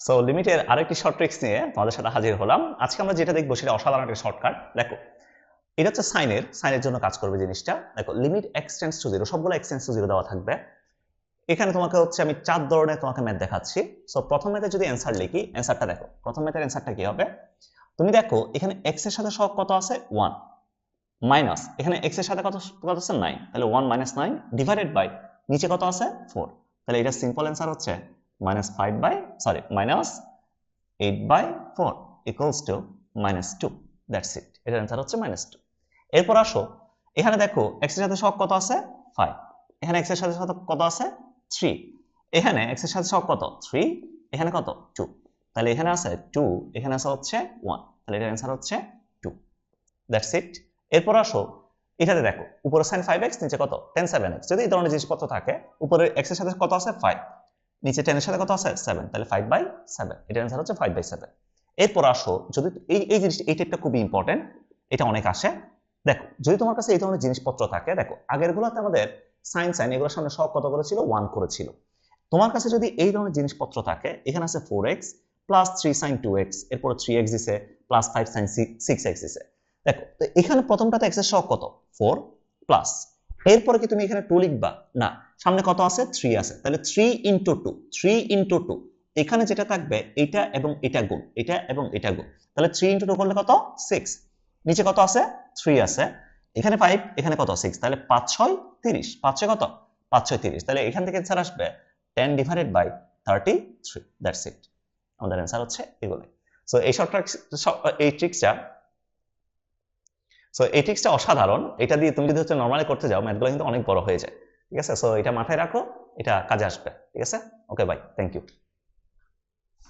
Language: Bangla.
সো লিমিটের আরেকটি শর্ট ট্রিক্স নিয়ে তোমাদের সাথে হাজির হলাম। আজকে আমরা যেটা দেখব সেটা অসাধারণ একটা শর্টকাট দেখো, এটা হচ্ছে সাইনের সাইনের জন্য কাজ করবে জিনিসটা। দেখো লিমিট এক্সটেন্স টু জিরো সবগুলো এক্সটেন্স টু জিরো দেওয়া থাকবে। এখানে তোমাকে হচ্ছে আমি চার ধরনের তোমাকে ম্যাথ দেখাচ্ছি। সো প্রথম ম্যাথে যদি অ্যান্সার লিখি অ্যান্সারটা দেখো, প্রথম ম্যাথের অ্যান্সারটা কি হবে? তুমি দেখো, এখানে এক্সের সাথে সব কত আছে? ওয়ান মাইনাস এখানে এক্সের সাথে কত কত আছে? নাইন তাহলে one minus nine divided by নিচে কত আছে? ফোর তাহলে এটা সিম্পল অ্যান্সার হচ্ছে। Minus five by sorry minus eight by four equals two minus two that's it এটার অ্যান্সার হচ্ছে মাইনাস টু এরপর আসো, এখানে দেখো এক্সের সাথে সব কত আছে? ফাইভ এখানে এক্সের সাথে সাথে কত আছে? থ্রি এখানে এক্সের সাথে সব কত? থ্রি এখানে কত? টু তাহলে এখানে আছে টু এখানে আছে হচ্ছে ওয়ান তাহলে এটার অ্যান্সার হচ্ছে টু দ্যাটস ইট এরপর আসো, এটাতে দেখো উপরে সাইন ফাইভ এক্স নিচে কত? টেন সেভেন যদি এই ধরনের জিনিসপত্র থাকে উপরে এক্সের সাথে কত আছে? ফাইভ নিচে টেনের সাথে কত আছে? সেভেন তাহলে ফাইভ বাই সেভেন এটার অ্যান্সার হচ্ছে ফাইভ বাই সেভেন এরপর আসো, যদি এই এই জিনিসটা, এই টাইপটা খুবই ইম্পর্টেন্ট এটা অনেক আসে। দেখো, যদি তোমার কাছে এই ধরনের জিনিসপত্র থাকে, দেখো আগের গুলোতে আমাদের সাইন সাইন এগুলোর সামনে সব কত করেছিল? ওয়ান করেছিল। তোমার কাছে যদি এই ধরনের জিনিসপত্র থাকে, এখানে আছে four x plus three sign two x এরপর থ্রি এক্স দিছে plus five sign six x দিছে। দেখো, তো এখানে প্রথমটাতে এক্সের সব কত? ফোর প্লাস এরপরে কি তুমি এখানে টু লিখবা? না। সামনে কত আছে? থ্রি আছে। তাহলে three into two three into two এখানে যেটা থাকবে এটা এবং এটা গুণ, এটা এবং এটা গুণ। তাহলে থ্রি ইন্টু টু করলে কত? সিক্স নিচে কত আছে? থ্রি আছে। এখানে ফাইভ এখানে কত? সিক্স তাহলে পাঁচ, ছয়, তিরিশ। পাঁচ ছয় কত? পাঁচ, ছয়, তিরিশ। তাহলে এখান থেকে অ্যান্সার আসবে ten divided by thirty three that's it আমাদের অ্যান্সার হচ্ছে এগুলোই সো এই শর্ট এই ট্রিক্সটা সো এই ট্রিক্সটা অসাধারণ। এটা দিয়ে তুমি যদি হচ্ছে নর্মালি করতে যাও ম্যাথগুলো কিন্তু অনেক বড় হয়ে যায়। ঠিক আছে? সো এটা মাথায় রাখো, এটা কাজে আসবে, ঠিক আছে? Okay bye thank you